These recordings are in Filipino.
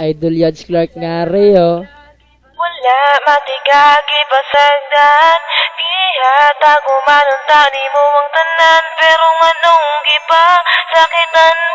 Idol Yodge Clark nga re, oh. Wala matigagi pasagdan Gihata ko manuntani mo ang tanan. Pero anong gipa sakitan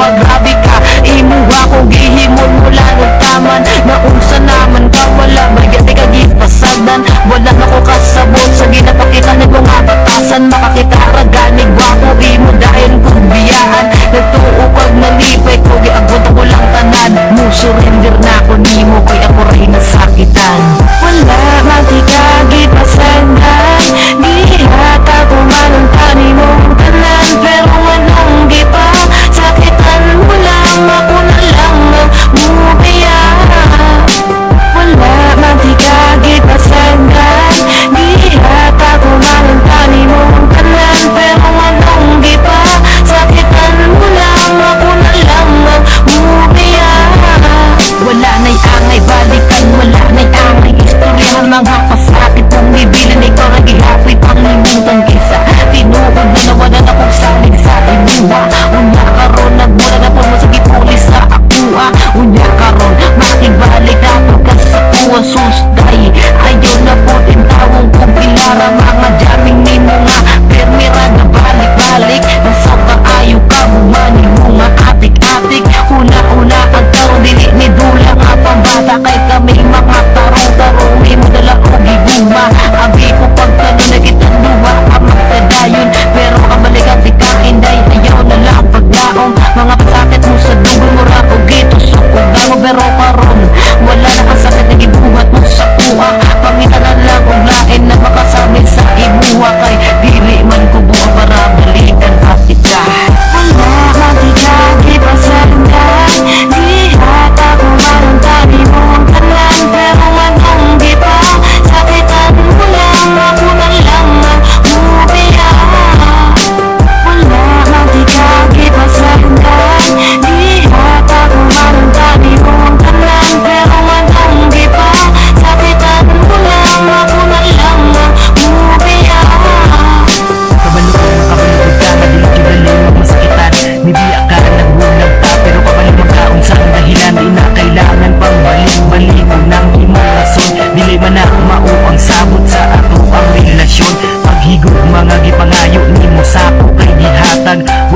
wa grabe ka Imuha akong gihimon mula ng taman. Naunsa naman ka wala Magyati ka gipasadan Wala na ko kasabot sa ginapakita ni mga batasan Makakita ka ganig wako imo dahil kong biyaan Nagtuo kag nalipay ko giagot ako lang tanan. Mo surrender na ako nimo kay ako rin nasakitan. my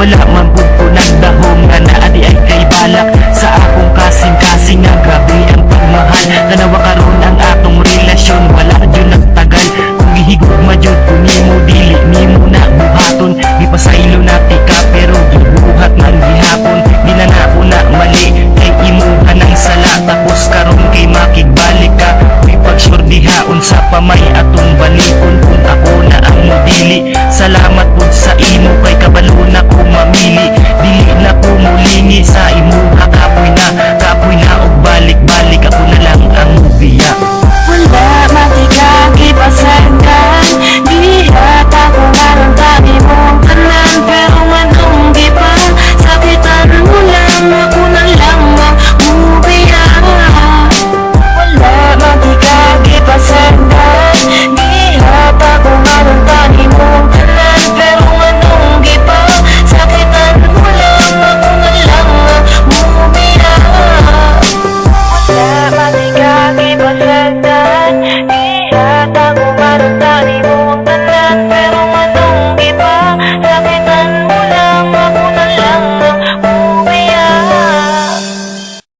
Wala man punto ng dahong nga naadi ay kay balak. Sa akong kasing-kasing ang grabe ang pagmahal. Tanawa karon ang atong relasyon wala yun nagtagal Kung ihigugma yun kunin